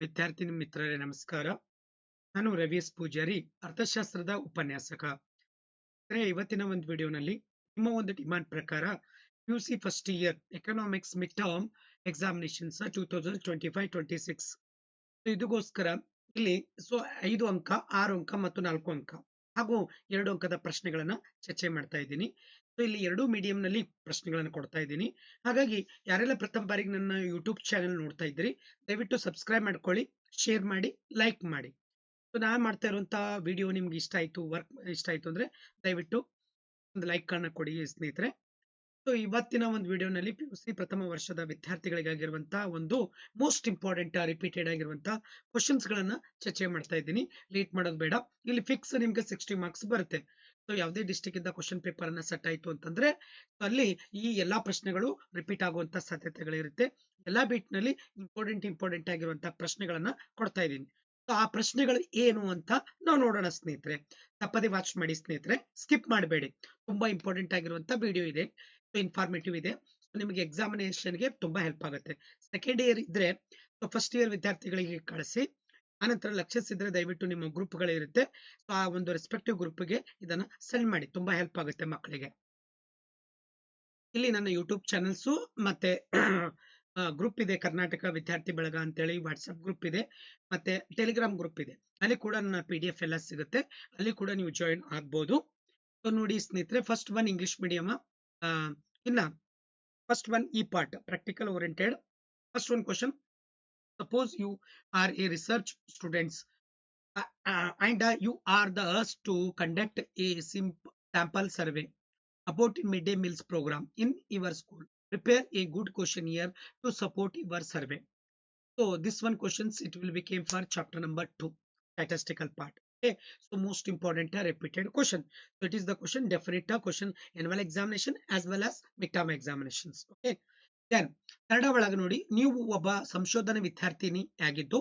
ವಿದ್ಯಾರ್ಥಿನಿ ಮಿತ್ರರೇ, ನಮಸ್ಕಾರ. ನಾನು ರವಿ ಎಸ್ ಪೂಜಾರಿ, ಅರ್ಥಶಾಸ್ತ್ರದ ಉಪನ್ಯಾಸಕ. ಇವತ್ತಿನ ಒಂದು ವಿಡಿಯೋನಲ್ಲಿ ನಿಮ್ಮ ಒಂದು ಡಿಮಾಂಡ್ ಪ್ರಕಾರ you see first year economics midterm examinations two thousand twenty five, twenty six. ಇದಕ್ಕೋಸ್ಕರ ಇಲ್ಲಿ ಸೊ, ಐದು ಅಂಕ, ಆರು ಅಂಕ ಮತ್ತು ನಾಲ್ಕು ಅಂಕ. ಹಾಗೂ ಎರಡು ಅಂಕದ ಪ್ರಶ್ನೆಗಳನ್ನ ಚರ್ಚೆ ಮಾಡ್ತಾ ಇದ್ದೀನಿ. ಸೊ ಇಲ್ಲಿ ಎರಡು ಮೀಡಿಯಂ ನಲ್ಲಿ ಪ್ರಶ್ನೆಗಳನ್ನು ಕೊಡ್ತಾ ಇದ್ದೀನಿ. ಹಾಗಾಗಿ ಯಾರೆಲ್ಲ ಪ್ರಥಮ ಬಾರಿಗೆ ನನ್ನ ಯೂಟ್ಯೂಬ್ ಚಾನೆಲ್ ನೋಡ್ತಾ ಇದ್ದೀರಿ, ದಯವಿಟ್ಟು ಸಬ್ಸ್ಕ್ರೈಬ್ ಮಾಡ್ಕೊಳ್ಳಿ ಶೇರ್ ಮಾಡಿ ಲೈಕ್ ಮಾಡಿ. ಸೊ ನಾನು ಮಾಡ್ತಾ ಇರುವಂತಹ ವಿಡಿಯೋ ನಿಮ್ಗೆ ಇಷ್ಟ ಆಯ್ತು ವರ್ಕ್ ಇಷ್ಟ ಆಯ್ತು ಅಂದ್ರೆ ದಯವಿಟ್ಟು ಒಂದು ಲೈಕ್ ಅನ್ನ ಕೊಡಿ ಸ್ನೇಹಿತರೆ. ಸೊ ಇವತ್ತಿನ ಒಂದು ವಿಡಿಯೋನಲ್ಲಿ ಪಿ ಯು ಸಿ ಪ್ರಥಮ ವರ್ಷದ ವಿದ್ಯಾರ್ಥಿಗಳಿಗಾಗಿರುವಂತಹ ಒಂದು ಮೋಸ್ಟ್ ಇಂಪಾರ್ಟೆಂಟ್ ರಿಪೀಟೆಡ್ ಆಗಿರುವಂತಹ ಕ್ವಶನ್ಸ್ ಗಳನ್ನ ಚರ್ಚೆ ಮಾಡ್ತಾ ಇದ್ದೀನಿ. ಲೇಟ್ ಮಾಡೋದು ಬೇಡ. ಇಲ್ಲಿ ಫಿಕ್ಸ್ ನಿಮ್ಗೆ ಸಿಕ್ಸ್ಟಿ ಮಾರ್ಕ್ಸ್ ಬರುತ್ತೆ. ಸೊ ಯಾವುದೇ ಡಿಸ್ಟಿಕ್ ಇಂದ ಕ್ವಶನ್ ಪೇಪರ್ ಅನ್ನ ಸೆಟ್ ಆಯ್ತು ಅಂತಂದ್ರೆ ಅಲ್ಲಿ ಈ ಎಲ್ಲಾ ಪ್ರಶ್ನೆಗಳು ರಿಪೀಟ್ ಆಗುವಂತ ಸಾಧ್ಯತೆಗಳಿರುತ್ತೆ. ಎಲ್ಲಾ ಬೀಟ್ನಲ್ಲಿ ಇಂಪಾರ್ಟೆಂಟ್ ಇಂಪಾರ್ಟೆಂಟ್ ಆಗಿರುವಂತಹ ಪ್ರಶ್ನೆಗಳನ್ನ ಕೊಡ್ತಾ ಇದ್ದೀನಿ. ಆ ಪ್ರಶ್ನೆಗಳು ಏನು ಅಂತ ನಾವು ನೋಡೋಣ ಸ್ನೇಹಿತರೆ. ತಪ್ಪದೆ ವಾಚ್ ಮಾಡಿ ಸ್ನೇಹಿತರೆ. ಸ್ಕಿಪ್ ಮಾಡಬೇಡಿ. ತುಂಬಾ ಇಂಪಾರ್ಟೆಂಟ್ ಆಗಿರುವಂತ ವಿಡಿಯೋ ಇದೆ. ಇನ್ಫಾರ್ಮೇಟಿವ್ ಇದೆ. ನಿಮಗೆ ಎಕ್ಸಾಮಿನೇಷನ್ಗೆ ತುಂಬಾ ಹೆಲ್ಪ್ ಆಗುತ್ತೆ. ಸೆಕೆಂಡ್ ಇಯರ್ ಇದ್ರೆ ಫಸ್ಟ್ ಇಯರ್ ವಿದ್ಯಾರ್ಥಿಗಳಿಗೆ ಕಳಿಸಿ, ಆನಂತರ ಲಕ್ಷಿಸಿದ್ರೆ ದಯವಿಟ್ಟು ನಿಮ್ಮ ಗ್ರೂಪ್ಗಳಿರುತ್ತೆ ಸೊ ಆ ಒಂದು ರೆಸ್ಪೆಕ್ಟಿವ್ ಗ್ರೂಪ್ಗೆ ಇದನ್ನ ಸೆಂಡ್ ಮಾಡಿ, ತುಂಬಾ ಹೆಲ್ಪ್ ಆಗುತ್ತೆ ಮಕ್ಕಳಿಗೆ. ಇಲ್ಲಿ ನನ್ನ ಯೂಟ್ಯೂಬ್ ಚಾನೆಲ್ಸು ಮತ್ತೆ ಗ್ರೂಪ್ ಇದೆ ಕರ್ನಾಟಕ ವಿದ್ಯಾರ್ಥಿ ಬಳಗ ಅಂತೇಳಿ ವಾಟ್ಸಪ್ ಗ್ರೂಪ್ ಇದೆ, ಮತ್ತೆ ಟೆಲಿಗ್ರಾಮ್ ಗ್ರೂಪ್ ಇದೆ. ಅಲ್ಲಿ ಕೂಡ ನನ್ನ ಪಿ ಡಿ ಎಫ್ ಎಲ್ಲ ಸಿಗುತ್ತೆ. ಅಲ್ಲಿ ಕೂಡ ನೀವು ಜಾಯಿನ್ ಆಗ್ಬೋದು. ಸೊ ನೋಡಿ ಸ್ನೇಹಿತರೆ ಫಸ್ಟ್ ಒನ್ ಇಂಗ್ಲಿಷ್ ಮೀಡಿಯಂ ಇನ್ನ ಫಸ್ಟ್ ಒನ್ ಈ part practical oriented first one question suppose you are a research students and you are the us to conduct a sample survey about in midday meals program in your school prepare a good questionnaire to support your survey so this one questions it will become for chapter number 2 statistical part Okay so most important uh, repeated question. So it is the question definite question annual examination as well as midterm examinations. Okay then Kannada ಒಳಗೆ ನೋಡಿ ನೀವು ಒಬ್ಬ ಸಂಶೋಧನೆ ವಿದ್ಯಾರ್ಥಿನಿ ಆಗಿದ್ದು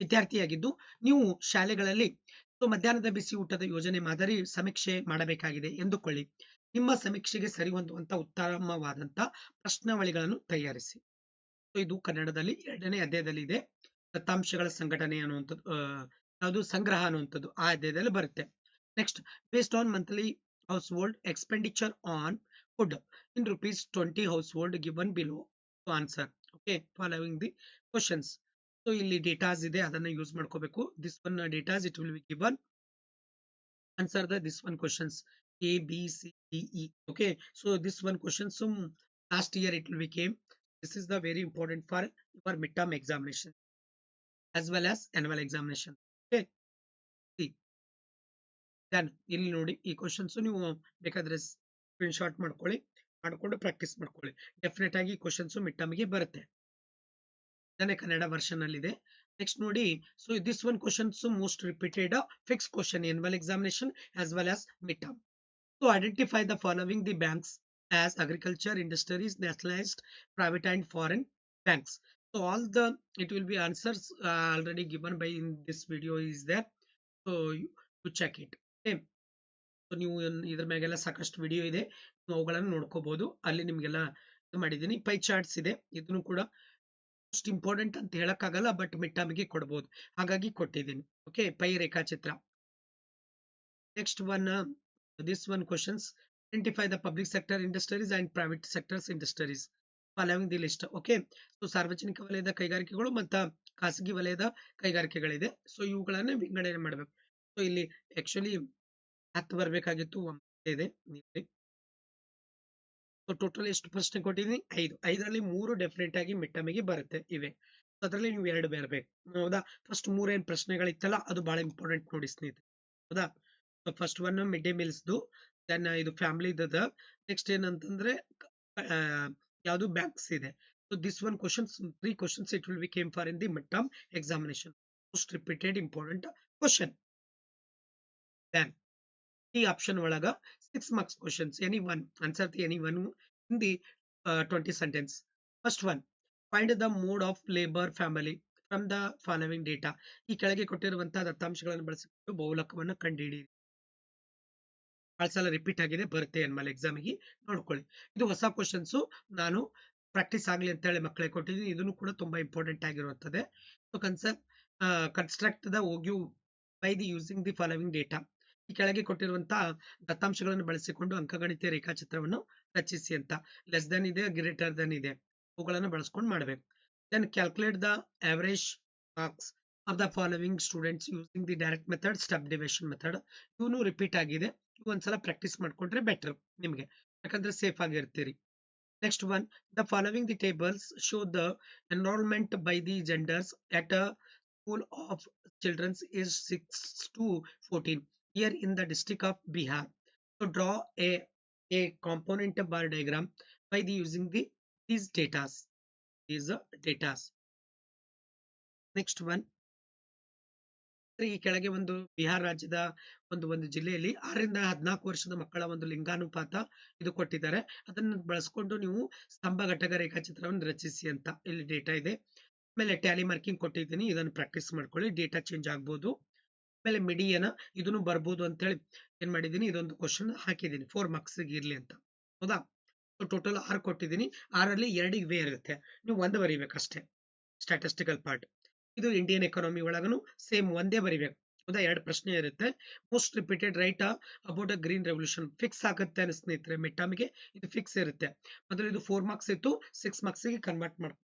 ವಿದ್ಯಾರ್ಥಿಯಾಗಿದ್ದು ನೀವು ಶಾಲೆಗಳಲ್ಲಿ ಮಧ್ಯಾಹ್ನದ ಬಿಸಿ ಊಟದ ಯೋಜನೆ ಮಾದರಿ ಸಮೀಕ್ಷೆ ಮಾಡಬೇಕಾಗಿದೆ ಎಂದುಕೊಳ್ಳಿ. ನಿಮ್ಮ ಸಮೀಕ್ಷೆಗೆ ಸರಿ ಹೊಂದುವಂತ ಉತ್ತಮವಾದಂತ ಪ್ರಶ್ನಾವಳಿಗಳನ್ನು ತಯಾರಿಸಿ. ಇದು ಕನ್ನಡದಲ್ಲಿ ಎರಡನೇ ಅಧ್ಯಾಯದಲ್ಲಿ ಇದೆ ದತ್ತಾಂಶಗಳ ಸಂಘಟನೆ ಅನ್ನುವಂಥದ್ದು ಯಾವುದು ಸಂಗ್ರಹ ಅನ್ನುವಂಥದ್ದು ಆ ಅಧ್ಯಾಯದಲ್ಲಿ ಬರುತ್ತೆ. Next based on monthly household expenditure on food in rupees twenty household given below answer okay following the questions so ಇಲ್ಲಿ ಡೇಟಾಸ್ ಇದೆ, ಅದನ್ನ ಯೂಸ್ ಮಾಡ್ಕೋಬೇಕು. This one datas it will be given answer the this one questions A B C D E okay so this one questions last year it will be came this is the very important for your midterm examination as as annual examination okay then ಇಲ್ಲಿ ನೋಡಿ ಈ questions ನೀವು ಬೇಕಾದ್ರೆ screen shot ಮಾಡ್ಕೊಳ್ಳಿ. ಮಾಡ್ಕೊಂಡು practice ಮಾಡ್ಕೊಳ್ಳಿ. Definite ಆಗಿ questions mid ಟರ್ಮ್ಗೆ ಬರುತ್ತೆ. ಇದನ್ನೇ ಕನ್ನಡ ವರ್ಷನ್ ಅಲ್ಲಿ ಇದೆ ನೆಕ್ಸ್ಟ್ ನೋಡಿ so this one questions most repeated fix question annual examination as well as midterm so identify the following the banks as agriculture industries nationalized private and foreign banks. So all the it will be answers uh, already given by in this video is there. So you, you check it. okay so ನೀವು ಇದ್ರ ಮ್ಯಾಗೆಲ್ಲ ಸಾಕಷ್ಟು video ಇದೆ. ನೀವು ಅವುಗಳನ್ನು ನೋಡ್ಕೋಬಹುದು ಅಲ್ಲಿ ನಿಮ್ಗೆಲ್ಲ ಮಾಡಿದ್ದೀನಿ. Pi charts ಇದೆ. ಇದನ್ನು ಕೂಡ ಮೋಸ್ಟ್ ಇಂಪಾರ್ಟೆಂಟ್ ಅಂತ ಹೇಳಕ್ಕಾಗಲ್ಲ ಬಟ್ ಮಿಡ್ ಟರ್ಮ್ಗೆ ಕೊಡ್ಬೋದು. ಹಾಗಾಗಿ ಕೊಟ್ಟಿದ್ದೀನಿ. ಓಕೆ ಪೈ ರೇಖಾಚಿತ್ರ. Next one this one questions identify the public sector industries and private sectors industries following the list okay so ಸಾರ್ವಜನಿಕ ವಲಯದ ಕೈಗಾರಿಕೆಗಳು ಮತ್ತು ಖಾಸಗಿ ವಲಯದ ಕೈಗಾರಿಕೆಗಳಿದೆ. ಸೊ ಇವುಗಳನ್ನ ವಿಂಗಡಣೆ ಮಾಡಬೇಕು. ಸೊ ಇಲ್ಲಿ ಆಕ್ಚುಲಿ ಹತ್ತು ಬರಬೇಕಾಗಿತ್ತು ಇದೆ ಸೊ ಟೋಟಲ್ ಎಷ್ಟು ಪ್ರಶ್ನೆ ಕೊಟ್ಟಿದ್ದೀನಿ? ಐದು. ಐದರಲ್ಲಿ ಮೂರು ಡೆಫಿನೆಟ್ ಆಗಿ ಮಿಟ್ಟಮಿಗೆ ಬರುತ್ತೆ ಇವೆ. ಅದರಲ್ಲಿ ನೀವು ಎರಡು ಬರಬೇಕು. ಹೌದಾ? ಫಸ್ಟ್ ಮೂರೇನು ಪ್ರಶ್ನೆಗಳಿತ್ತಲ್ಲ, ಅದು ಬಹಳ ಇಂಪಾರ್ಟೆಂಟ್ ನೋಡಿ ಸ್ನೇಹಿತರೆ. ಹೌದಾ? ಫಸ್ಟ್ ಒನ್ ಮಿಡ್ ಡೇ ಮೀಲ್ಸ್ದು ದೆನ್ ಇದು ಫ್ಯಾಮಿಲಿ ಇದ್ದದ ನೆಕ್ಸ್ಟ್ ಏನಂತಂದ್ರೆ ಯಾವುದು ಬ್ಯಾಂಕ್ಸ್ ಇದೆ. So this one questions three questions it will be came for in the midterm examination most repeated important question then ಈ ಆಪ್ಷನ್ ಒಳಗ six marks questions any one answer the any one in the twenty sentence first one find the mode of labour family from the following data ಈ ಕೆಳಗೆ ಕೊಟ್ಟಿರುವಂತಹ ದತ್ತಾಂಶಗಳನ್ನು ಬಳಸಿಕೊಂಡು ಬಹುಲಕವನ್ನು ಕಂಡುಹಿಡಿಯಿರಿ ಬಹಳ ಸಲ ರಿಪೀಟ್ ಆಗಿದೆ, ಬರುತ್ತೆ ಎನ್ಮೇಲೆ ಎಕ್ಸಾಮಿಗೆ ನೋಡ್ಕೊಳ್ಳಿ. ಇದು ಹೊಸ ಕ್ವಶನ್ಸು ನಾನು ಪ್ರಾಕ್ಟೀಸ್ ಆಗಲಿ ಅಂತ ಹೇಳಿ ಮಕ್ಕಳಿಗೆ ಕೊಟ್ಟಿದ್ದೀನಿ, ಇದನ್ನು ಕೂಡ ತುಂಬಾ ಇಂಪಾರ್ಟೆಂಟ್ ಆಗಿರುತ್ತದೆ so ಕನ್ಸರ್ construct the ogive by the using the following data ಈ ಕೆಳಗೆ ಕೊಟ್ಟಿರುವಂತಹ ದತ್ತಾಂಶಗಳನ್ನು ಬಳಸಿಕೊಂಡು ಅಂಕಗಣಿತ ರೇಖಾಚಿತ್ರವನ್ನು ರಚಿಸಿ ಅಂತ. ಲೆಸ್ ದನ್ ಇದೆ ಗ್ರೇಟರ್ ದನ್ ಇದೆ. ಅವುಗಳನ್ನು ಬಳಸ್ಕೊಂಡು ಮಾಡಬೇಕು. Then calculate the average marks of the following students using the direct method step division method ಇವನು ರಿಪೀಟ್ ಆಗಿದೆ. ಇವು ಒಂದ್ಸಲ ಪ್ರಾಕ್ಟೀಸ್ ಮಾಡ್ಕೊಂಡ್ರೆ ಬೆಟರ್ ನಿಮಗೆ. ಯಾಕಂದ್ರೆ safe ಆಗಿರ್ತೀರಿ. Next one the following the tables show the enrolment by the genders at a school of childrens is 6 to 14 here in the district of Bihar. So draw a, a component bar diagram by the using the these datas. These are datas. Next one. ಈ ಕೆಳಗೆ ಒಂದು ಬಿಹಾರ ರಾಜ್ಯದ ಒಂದು ಒಂದು ಜಿಲ್ಲೆಯಲ್ಲಿ ಆರರಿಂದ ಹದಿನಾಲ್ಕು ವರ್ಷದ ಮಕ್ಕಳ ಒಂದು ಲಿಂಗಾನುಪಾತ ಇದು ಕೊಟ್ಟಿದ್ದಾರೆ ಅದನ್ನು ಬಳಸ್ಕೊಂಡು ನೀವು ಸ್ತಂಭ ಘಟಕ ರೇಖಾಚಿತ್ರವನ್ನು ರಚಿಸಿ ಅಂತ ಇಲ್ಲಿ ಡೇಟಾ ಇದೆ ಆಮೇಲೆ ಟ್ಯಾಲಿ ಮಾರ್ಕಿಂಗ್ ಕೊಟ್ಟಿದ್ದೀನಿ ಇದನ್ನು ಪ್ರಾಕ್ಟೀಸ್ ಮಾಡ್ಕೊಳ್ಳಿ ಡೇಟಾ ಚೇಂಜ್ ಆಗ್ಬೋದು ಆಮೇಲೆ ಮಿಡಿಯನ ಇದನ್ನು ಬರ್ಬೋದು ಅಂತೇಳಿ ಏನ್ ಮಾಡಿದ್ದೀನಿ, ಇದೊಂದು ಕ್ವಶನ್ ಹಾಕಿದ್ದೀನಿ. ಫೋರ್ ಮಾರ್ಕ್ಸ್ ಇರ್ಲಿ ಅಂತ. ಹೌದಾ? ಟೋಟಲ್ ಆರ್ ಕೊಟ್ಟಿದ್ದೀನಿ. ಆರಲ್ಲಿ ಎರಡು ವೇ ಇರುತ್ತೆ. ನೀವು ಒಂದು ಬರೀಬೇಕಷ್ಟೇ ಸ್ಟಾಟಿಸ್ಟಿಕಲ್ ಪಾರ್ಟ್ ಇದು ಇಂಡಿಯನ್ ಎಕಾನಮಿ ಒಳಗನು ಸೇಮ್ ಒಂದೇ ಬರಿಬೇಕು. ಹೌದಾ? ಎರಡು ಪ್ರಶ್ನೆ ಇರುತ್ತೆ. Most repeated write about a green revolution fix ಆಗುತ್ತೆ ಅನ್ನ ಸ್ನೇಹಿತರೆ ಮಿಟಮ್ಗೆ ಇದು ಫಿಕ್ಸ್ ಇರುತ್ತೆ. ಮೊದಲು ಇದು ಫೋರ್ ಮಾರ್ಕ್ಸ್ ಇತ್ತು ಸಿಕ್ಸ್ ಮಾರ್ಕ್ಸ್ಗೆ ಕನ್ವರ್ಟ್ ಮಾಡ್ಕೊ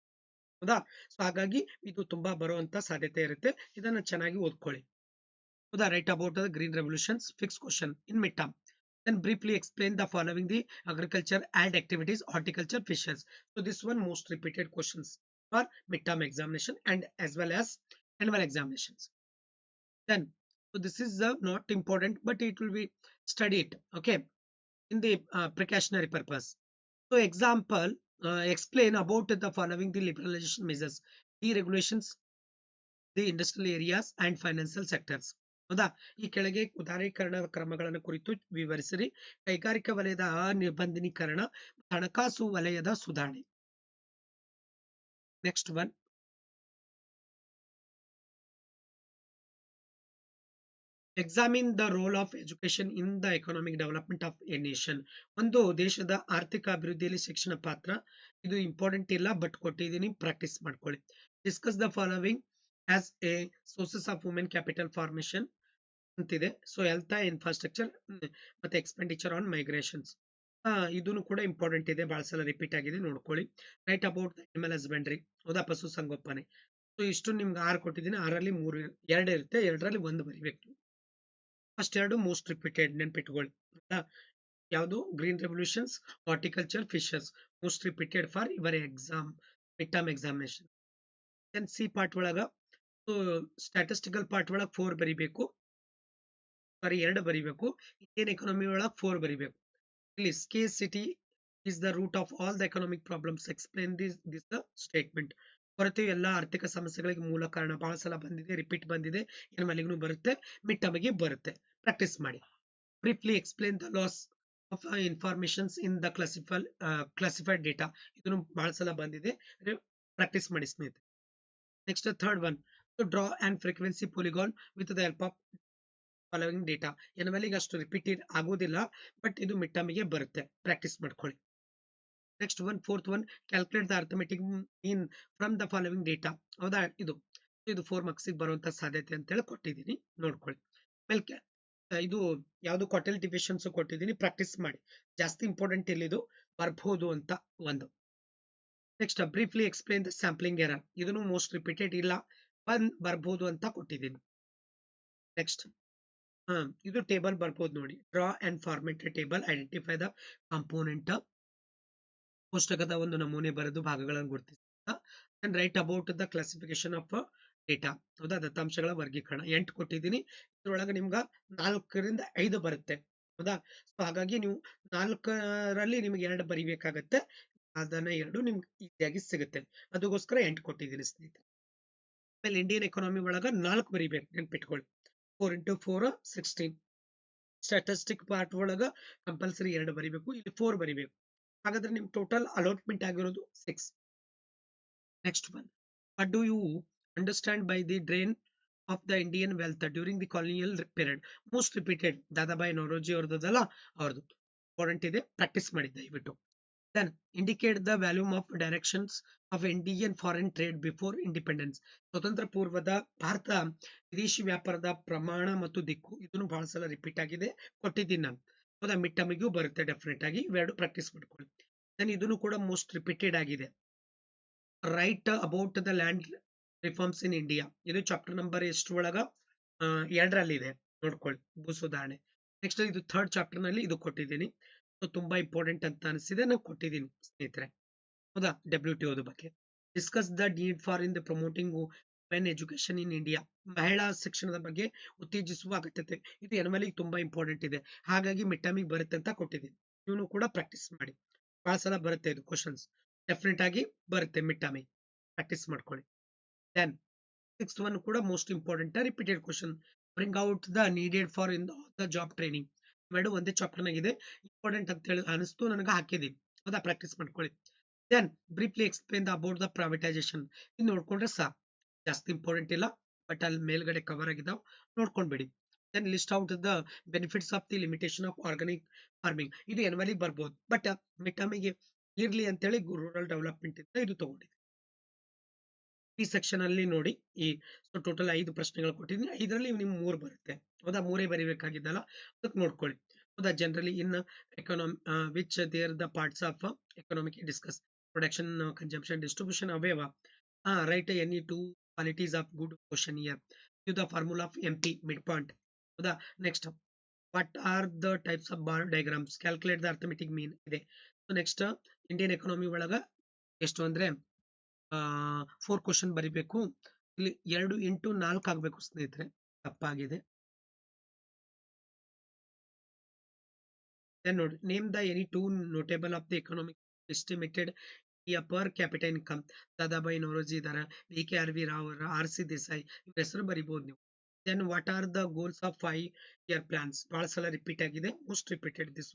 ಹೌದಾ? ಸೊ ಹಾಗಾಗಿ ಇದು ತುಂಬಾ ಬರುವಂತ ಸಾಧ್ಯತೆ ಇರುತ್ತೆ. ಇದನ್ನ ಚೆನ್ನಾಗಿ ಓದ್ಕೊಳ್ಳಿ. the right about the Green Revolution's fixed question in midterm. Then briefly explain the following the agriculture and activities, horticulture, fishes. So this one most repeated questions for midterm examination and as well as annual examinations. Then, so this is uh, not important, but it will be studied, okay, in the uh, precautionary purpose. So example, uh, explain about the following the liberalization measures, deregulations, the industrial areas and financial sectors. ಹೌದಾ? ಈ ಕೆಳಗೆ ಉದಾರೀಕರಣ ಕ್ರಮಗಳನ್ನು ಕುರಿತು ವಿವರಿಸಿರಿ. ಕೈಗಾರಿಕಾ ವಲಯದ ಅನಿಬಂಧನೀಕರಣ ಹಣಕಾಸು ವಲಯದ ಸುಧಾರಣೆ. Next one examine the role of education in the economic development of a nation ಒಂದು ದೇಶದ ಆರ್ಥಿಕ ಅಭಿವೃದ್ಧಿಯಲ್ಲಿ ಶಿಕ್ಷಣ ಪಾತ್ರ. ಇದು ಇಂಪಾರ್ಟೆಂಟ್ ಇಲ್ಲ ಬಟ್ ಕೊಟ್ಟಿದ್ದೀನಿ ಪ್ರಾಕ್ಟೀಸ್ ಮಾಡ್ಕೊಳ್ಳಿ. Discuss the following as a sources of women capital formation ಅಂತಿದೆ. ಸೊ ಹೆಲ್ತ್ ಇನ್ಫ್ರಾಸ್ಟ್ರಕ್ಚರ್ ಮತ್ತೆ ಎಕ್ಸ್ಪೆಂಡಿಚರ್ ಆನ್ ಮೈಗ್ರೇಷನ್ಸ್ ಇದನ್ನು ಕೂಡ ಇಂಪಾರ್ಟೆಂಟ್ ಇದೆ. ಬಹಳ ಸಲ ರಿಪೀಟ್ ಆಗಿದೆ. ನೋಡ್ಕೊಳ್ಳಿ. ರೈಟ್ ಅಬೌಟ್ ಅನಿಮಲ್ ಹಸ್ಬೆಂಡ್ರಿ ಹೌದಾ? ಪಶು ಸಂಗೋಪನೆ. ಸೊ ಇಷ್ಟು ನಿಮ್ಗೆ ಆರು ಕೊಟ್ಟಿದ್ದೀನಿ. ಆರಲ್ಲಿ ಮೂರು, ಎರಡು ಇರುತ್ತೆ. ಎರಡರಲ್ಲಿ ಒಂದು ಬರಿಬೇಕು. ಫಸ್ಟ್ ಎರಡು ಮೋಸ್ಟ್ ರಿಪೀಟೆಡ್ ನೆನ್ಪಿಟ್ಕೊಳ್ಳಿ ಯಾವುದು? Green revolutions horticulture fishes most repeated for ever exam mid term examination then C part ಒಳಗ ಸ್ಟ್ಯಾಟಿಸ್ಟಿಕಲ್ ಪಾರ್ಟ್ ಒಳಗೆ ಫೋರ್ ಬರಿಬೇಕು. ಸಾರಿ ಎರಡು ಬರಿಬೇಕು. ಇಂಡಿಯನ್ ಎಕನಾಮಿ ಒಳಗೆ ಫೋರ್ ಬರಿಬೇಕು. ಇಲ್ಲಿ scarcity is the root of all the economic problems explain this this the statement ಹೊರತು ಎಲ್ಲ ಆರ್ಥಿಕ ಸಮಸ್ಯೆಗಳಿಗೆ ಮೂಲ ಕಾರಣ ಬಹಳ ಸಲ ಬಂದಿದೆ ರಿಪೀಟ್ ಬಂದಿದೆ, ಏನು ಮನೆಗೂ ಬರುತ್ತೆ ಟರ್ಮ್ಗೆ ಬರುತ್ತೆ. ಪ್ರಾಕ್ಟೀಸ್ ಮಾಡಿ. Briefly explain the loss of informations in the ಕ್ಲಾಸಿಫಲ್ classified data ಇದನ್ನು ಬಹಳ ಸಲ ಬಂದಿದೆ ಪ್ರಾಕ್ಟೀಸ್ ಮಾಡಿ ಸ್ನೇಹಿತರೆ. Next third one draw and frequency polygon with the help of following data ಎನ್ವಲ್ಲಿಗೆ ಅಷ್ಟು ರಿಪೀಟೆಡ್ ಆಗೋದಿಲ್ಲ ಬಟ್ ಇದು ಮಿಡ್ ಟರ್ಮಿಗೆ ಬರುತ್ತೆ. ಪ್ರಾಕ್ಟೀಸ್ ಮಾಡ್ಕೊಳ್ಳಿ. Next one fourth one calculate the arithmetic mean from the following data ಹೌದಾ? ಇದು. ಇದು ಫೋರ್ ಮಾರ್ಕ್ಸಿಗೆ ಬರುವಂತ ಸಾಧ್ಯತೆ ಅಂತೇಳಿ ಕೊಟ್ಟಿದ್ದೀನಿ. ನೋಡ್ಕೊಳ್ಳಿ. ಆಮೇಲೆ ಇದು ಯಾವುದು ಕ್ವಾಟಲ್ ಡಿವಿಷನ್ಸ್ ಕೊಟ್ಟಿದ್ದೀನಿ ಪ್ರಾಕ್ಟೀಸ್ ಮಾಡಿ. ಜಾಸ್ತಿ ಇಂಪಾರ್ಟೆಂಟ್ ಇಲ್ಲಿದು ಬರ್ಬೋದು ಅಂತ ಒಂದು. Next briefly explain the sampling error ಇದನ್ನು ಮೋಸ್ಟ್ ರಿಪೀಟೆಡ್ ಇಲ್ಲ, ಬಂದ್ ಬರ್ಬೋದು ಅಂತ ಕೊಟ್ಟಿದ್ದೀನಿ. ನೆಕ್ಸ್ಟ್ ಇದು ಟೇಬಲ್ ಬರ್ಬೋದು ನೋಡಿ. Draw and formatted table, identify the component ಪುಸ್ತಕದ ಒಂದು ನಮೂನೆ ಬರೆದು ಭಾಗಗಳನ್ನು ಗುರುತಿಸಿದ and write about the classification of data ಹೌದಾ? ದತ್ತಾಂಶಗಳ ವರ್ಗೀಕರಣ. ಎಂಟು ಕೊಟ್ಟಿದ್ದೀನಿ. ಇದ್ರೊಳಗೆ ನಿಮ್ಗೆ ನಾಲ್ಕರಿಂದ ಐದು ಬರುತ್ತೆ. ಹೌದಾ? ಸೊ ಹಾಗಾಗಿ ನೀವು ನಾಲ್ಕರಲ್ಲಿ ನಿಮ್ಗೆ ಎರಡು ಬರಿಬೇಕಾಗತ್ತೆ. ಅದನ್ನ ಎರಡು ನಿಮ್ಗೆ ಈಸಿಯಾಗಿ ಸಿಗುತ್ತೆ. ಅದಕ್ಕೋಸ್ಕರ ಎಂಟು ಕೊಟ್ಟಿದ್ದೀನಿ ಸ್ನೇಹಿತರೆ. ಆಮೇಲೆ ಇಂಡಿಯನ್ ಎಕಾನಮಿ ಒಳಗ ನಾಲ್ಕು ಬರಿಬೇಕು. ನೆನ್ಪಿಟ್ಕೊಳ್ಳಿ. Four into four sixteen statistic part ಒಳಗ ಕಂಪಲ್ಸರಿ ಎರಡು ಬರಿಬೇಕು, ಇಲ್ಲಿ ಫೋರ್ ಬರಿಬೇಕು. ಹಾಗಾದ್ರೆ ನಿಮ್ ಟೋಟಲ್ ಅಲಾಟ್ಮೆಂಟ್ ಆಗಿರೋದು six next one what do you understand by the drain of the Indian wealth during the colonial period most repeated Dadabhai Naoroji ಅವ್ರದ್ದಲ್ಲ ಅವ್ರದ್ದು. Important ಇದೆ ಪ್ರಾಕ್ಟೀಸ್ ಮಾಡಿ ದಯವಿಟ್ಟು. Then indicate the volume of directions of Indian foreign trade before independence ಸ್ವತಂತ್ರ ಪೂರ್ವದ ಭಾರತ ವಿದೇಶಿ ವ್ಯಾಪಾರದ ಪ್ರಮಾಣ ಮತ್ತು ದಿಕ್ಕು ಇದನ್ನು ಬಹಳ ಸಲ ರಿಪೀಟ್ ಆಗಿದೆ, ಕೊಟ್ಟಿದ್ದೀನಿ ನಾನು. ಹೌದಾ? ಮಿಡ್ ಟರ್ಮಿಗೂ ಬರುತ್ತೆ ಡೆಫಿನೆಟ್ ಆಗಿ, ಇವೆರಡು ಪ್ರಾಕ್ಟೀಸ್ ಮಾಡ್ಕೊಳ್ಳಿ. ದೆನ್ ಇದನ್ನು ಕೂಡ ಮೋಸ್ಟ್ ರಿಪೀಟೆಡ್ ಆಗಿದೆ. Write about the land reforms in India ಇದು ಚಾಪ್ಟರ್ ನಂಬರ್ ಎಷ್ಟು ಒಳಗ? ಎರಡರಲ್ಲಿದೆ. ನೋಡ್ಕೊಳ್ಳಿ. ಭೂ ಸುಧಾರಣೆ ನೆಕ್ಸ್ಟ್ ಇದು ಥರ್ಡ್ ಚಾಪ್ಟರ್ನಲ್ಲಿ ಇದು ಕೊಟ್ಟಿದ್ದೀನಿ. ತುಂಬಾ ಇಂಪಾರ್ಟೆಂಟ್ ಅಂತ ಅನಿಸಿದೆ. ನಾನು ಕೊಟ್ಟಿದ್ದೀನಿ ಸ್ನೇಹಿತರೆ. ಹೌದಾ? ಡಬ್ಲ್ಯೂ ಟಿ ಓದ ಬಗ್ಗೆ. Discuss the need for in the promoting men education in India ಮಹಿಳಾ ಶಿಕ್ಷಣದ ಬಗ್ಗೆ ಉತ್ತೇಜಿಸುವ ಅಗತ್ಯತೆ ಇದು. ಎನ್ಮಲಿಗೆ ತುಂಬಾ ಇಂಪಾರ್ಟೆಂಟ್ ಇದೆ. ಹಾಗಾಗಿ ಮಿಟ್ಟಮಿಗೆ ಬರುತ್ತೆ ಅಂತ ಕೊಟ್ಟಿದ್ದೀನಿ. ನೀವು ಕೂಡ ಪ್ರಾಕ್ಟೀಸ್ ಮಾಡಿ. ಬಹಳ ಸಲ ಬರುತ್ತೆ ಇದು ಕ್ವಶನ್ಸ್ ಡೆಫಿನೆಟ್ ಆಗಿ ಬರುತ್ತೆ ಮಿಟ್ಟಮಿ ಪ್ರಾಕ್ಟೀಸ್ ಮಾಡ್ಕೊಳ್ಳಿ. ದೆನ್ ಸಿಕ್ಸ್ ಒನ್ ಕೂಡ most important repeated question bring out the needed for in the job training ಇವೆರಡು ಒಂದೇ ಚಾಪ್ಟರ್ ಆಗಿದೆ ಇಂಪಾರ್ಟೆಂಟ್ ಅಂತ ಹೇಳಿ ಅನಿಸ್ತು, ನನಗೆ ಹಾಕಿದೆ. ಹೌದಾ ಪ್ರಾಕ್ಟೀಸ್ ಮಾಡ್ಕೊಳ್ಳಿ. Then briefly explain the about the privatisation ಇದು ನೋಡ್ಕೊಂಡ್ರೆ ಸಾ, ಜಾಸ್ತಿ ಇಂಪಾರ್ಟೆಂಟ್ ಇಲ್ಲ ಬಟ್ ಅಲ್ಲಿ ಮೇಲ್ಗಡೆ ಕವರ್ ಆಗಿದ್ದಾವೆ ನೋಡ್ಕೊಂಡ್ಬಿಡಿ. Then list out the benefits of the limitation of organic farming ಇದು ಎನ್ವಲಿ ಬರ್ಬೋದು ಬಟ್ ಮಿಟಮಿಗೆ ಇರಲಿ ಅಂತೇಳಿ ರೂರಲ್ ಡೆವಲಪ್ಮೆಂಟ್ ಇಂದ ಇದು ತಗೊಂಡಿದೆ ಈ ಸೆಕ್ಷನ್ ಅಲ್ಲಿ ನೋಡಿ. ಈ ಸೊ ಟೋಟಲ್ ಐದು ಪ್ರಶ್ನೆಗಳು ಕೊಟ್ಟಿದ್ದೀನಿ. ಇದರಲ್ಲಿ ನಿಮ್ ಮೂರು ಬರುತ್ತೆ. ಹೌದಾ? ಮೂರೇ ಬರಿಬೇಕಾಗಿದ್ದಲ್ಲ? ಅದಕ್ಕೆ ನೋಡ್ಕೊಳ್ಳಿ. ಹೌದಾ? Generally in economy which there the parts of economic discuss production consumption distribution ಅವೇವ write any two qualities of good questionnaire you the formula of M P midpoint ಹೌದಾ? Next what are the types of bar diagrams calculate the arithmetic mean ಇದೆ. So next Indian economy ಒಳಗ ಎಷ್ಟು ಅಂದ್ರೆ four question ಬರಿಬೇಕು. ಇಲ್ಲಿ ಎರಡು into ನಾಲ್ಕು ಆಗ್ಬೇಕು ಸ್ನೇಹಿತರೆ. ತಪ್ಪಾಗಿದೆ. ನೋಡಿ name the any two notable of the economic estimated per capita income Dadabhai Naoroji ಇದಾರ. D K R V Rao R C Desai ಇವ್ರ ಹೆಸರು ಬರಿಬಹುದು ನೀವು. Then what are the goals of five year plans ಬಹಳ ಸಲ repeat ಆಗಿದೆ. Most repeated this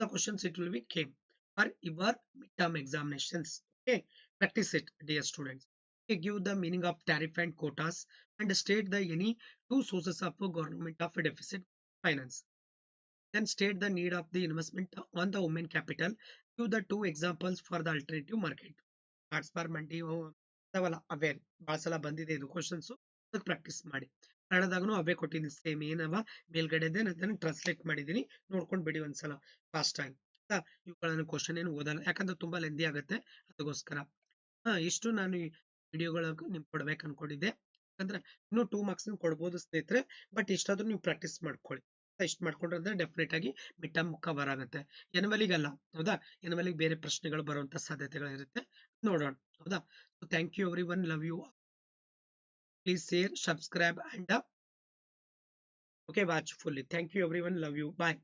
questions it will be came for your midterm examinations okay practice it dear students okay, give the meaning of tariff and quotas and state the any two sources of government of a deficit finance then state the need of the investment on the women capital give the two examples for the alternative market arts for ಮಂಡಿ ಅವಲ್ಲ ಅವೇ ಬಹಳ ಸಲ ಬಂದಿದೆ ಇದು questions ಅದಕ್ಕೆ practice ಮಾಡಿ ಕನ್ನಡದಾಗೂ ಅವೇ ಕೊಟ್ಟಿದ್ದೀನಿ same ಏನವ ಮೇಲ್ಗಡೆದೆ ನಾನು ಟ್ರಾನ್ಸ್ಲೇಟ್ ಮಾಡಿದ್ದೀನಿ ನೋಡ್ಕೊಂಡು ಬಿಡಿ ಒಂದ್ಸಲ ಫಾಸ್ಟ್ ಆಗಿ ಇವುಗಳನ್ನು ಕ್ವಶನ್ ಏನು ಓದಲ್ಲ ಯಾಕಂದ್ರೆ ತುಂಬಾ ಲೆಂದಿ ಆಗುತ್ತೆ ಅದಕ್ಕೋಸ್ಕರ ಇಷ್ಟು ನಾನು ಈ ವಿಡಿಯೋಗಳ ನಿಮ್ಗೆ ಕೊಡ್ಬೇಕು ಅನ್ಕೊಂಡಿದ್ದೆ. ಯಾಕಂದ್ರೆ ಇನ್ನೂ ಟೂ ಮಾರ್ಕ್ಸ್ ಕೊಡ್ಬೋದು ಸ್ನೇಹಿತರೆ ಬಟ್ ಇಷ್ಟಾದ್ರೂ ನೀವು ಪ್ರಾಕ್ಟೀಸ್ ಮಾಡ್ಕೊಳ್ಳಿ. ಇಷ್ಟು ಮಾಡ್ಕೊಂಡ್ರೆ ಅಂದ್ರೆ ಡೆಫಿನೆಟ್ ಆಗಿ ಮಿಡ್ ಟರ್ಮ್ ಕವರ್ ಆಗುತ್ತೆ ಎನ್ವಲಿಗಲ್ಲ ಹೌದಾ? ಎನ್ವಲಿಗೆ ಬೇರೆ ಪ್ರಶ್ನೆಗಳು ಬರುವಂತ ಸಾಧ್ಯತೆಗಳಿರುತ್ತೆ. ನೋಡೋಣ, ಹೌದಾ? Thank you everyone love you please share subscribe and fully thank you everyone love you bye